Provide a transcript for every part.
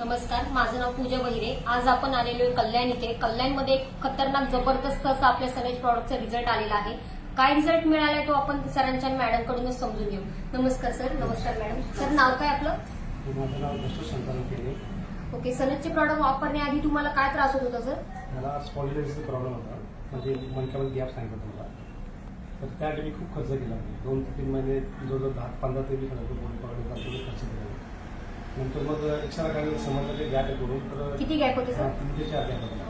नमस्कार माझं नाव पूजा बहिरे. आज आपण आलेलो आहे कल्याण इथे. कल्याणमध्ये एक खतरनाक जबरदस्त असं आपल्या सनेज प्रॉडक्टचा रिझल्ट आलेला आहे. काय रिझल्ट मिळालाय तो आपण सरांच्या मॅडम कडूनच समजून घेऊ. नमस्कार सर. नमस्कार मॅडम. सर नाव काय आपलं? ओके सनजचे प्रॉडक्ट वापरण्याआधी तुम्हाला काय त्रास होत होता सर? प्रॉब्लेम होता. म्हणजे मनक्यामध्ये गॅप सांगितलं होता. मला तर त्यासाठी मी खूप खर्च केला. दोन ते तीन महिने जवळजवळ दहा पंधरा ते वीस हजार खर्च केला. नंतर मग एक्स्ट्रा काय समजलं ते गॅप करून तर किती गॅप होते सर तीन ते चार गॅप होता.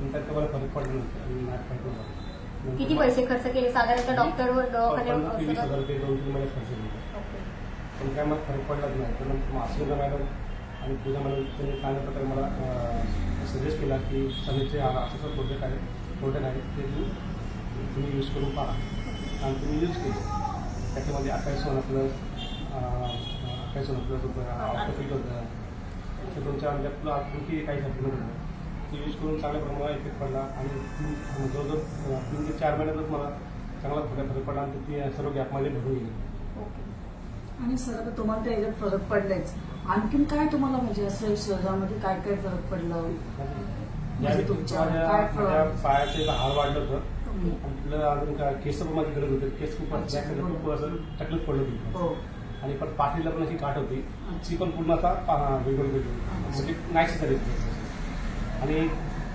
नंतर का मला फरक पडला नंतर नाक किती पैसे खर्च केले? साधारणतः डॉक्टरवर दवाखान्यावर हजार रुपये दोन तीन महिने खर्च केले. पण काय मला फरक पडलाच नाही. तर नंतर मासिका मॅडम आणि पूजा मॅडम त्यांनी चांगल्या प्रकारे मला सजेस्ट केला की सनीचे असं असं प्रोडक्ट आहे प्रोडक्ट आहे ते तुम्ही तुम्ही यूज करून पहा. आणि तुम्ही यूज केले. त्याच्यामध्ये Akai Sona plus Sona plus होतं ऑर्थोपिक होतं. ते तुमच्या म्हणजे आपलं आणखी काही सप्लिमेंट होतं ते यूज करून चांगल्या प्रमाणात इफेक्ट पडला. आणि जवळजवळ तीन ते चार महिन्यातच मला चांगला फरक फरक पडला आणि ते सर्व गॅपमध्ये भरून गेले. ओके. आणि सर आता तुम्हाला त्याच्यात फरक पडलायच. आणखीन काय तुम्हाला म्हणजे असं शरीरामध्ये काय काय फरक पडलं? म्हणजे पायाचं हाड वाढलं होतं. आपलं अजून काय केस माझी गरज होते. केस खूप. असं तकलीफ पडलं होती. हो. आणि पण पाठीला पण अशी गाठ होती. ती पण पूर्ण पा- वेगळं वेगळी म्हणजे नाहीशी झाली. आणि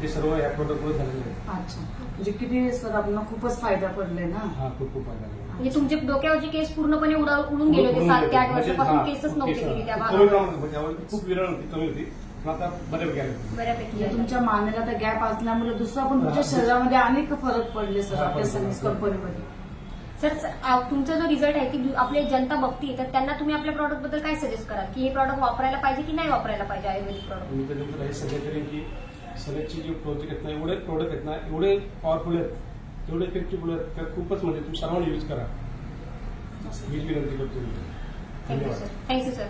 ते सर्व या प्रोडक्टमुळे झालेलं आहे अच्छा म्हणजे किती सर आपल्याला खूपच फायदा पडलाय ना हा खूप खूप फायदा झाला. म्हणजे तुमचे डोक्यावरचे केस पूर्णपणे उडा- उडून गेले होते सात ते आठ म्हणजे वर्षापासून हा, केसच केस नव्हते गेले त्या कमी भागामध्ये प्रमाणात म्हणजे त्यामुळे खूप विरळ होती कमी होती पण आता बऱ्यापैकी आली बऱ्यापैकी म्हणजे आहे. तुमच्या मानेला तर गॅप असल्यामुळे दुसरा पण तुमच्या हा. शरीरामध्ये अनेक फरक पडले सर हा, आपल्या फरक सर्व्हिस पडले. कंपनीमध्ये सर तुमचा जो रिझल्ट आहे दु- आपली जनता बघती तर त्यांना तुम्ही आपल्या प्रॉडक्टबद्दल काय सजेस्ट कराल? की हे प्रॉडक्ट वापरायला पाहिजे की नाही वापरायला पाहिजे आयुर्वेदिक प्रॉडक्ट मी त्याच्यानंतर हे सगळे करेन की सगळ्याची जे प्रोजेक्ट आहेत ना एवढे प्रोडक्ट आहेत ना एवढे पॉवरफुल आहेत एवढे इफेक्टिव्ह आहेत का खूपच म्हणजे तुम्ही सर्वांनी यूज करा. विनंती करतो थँक्यू सर थँक्यू सर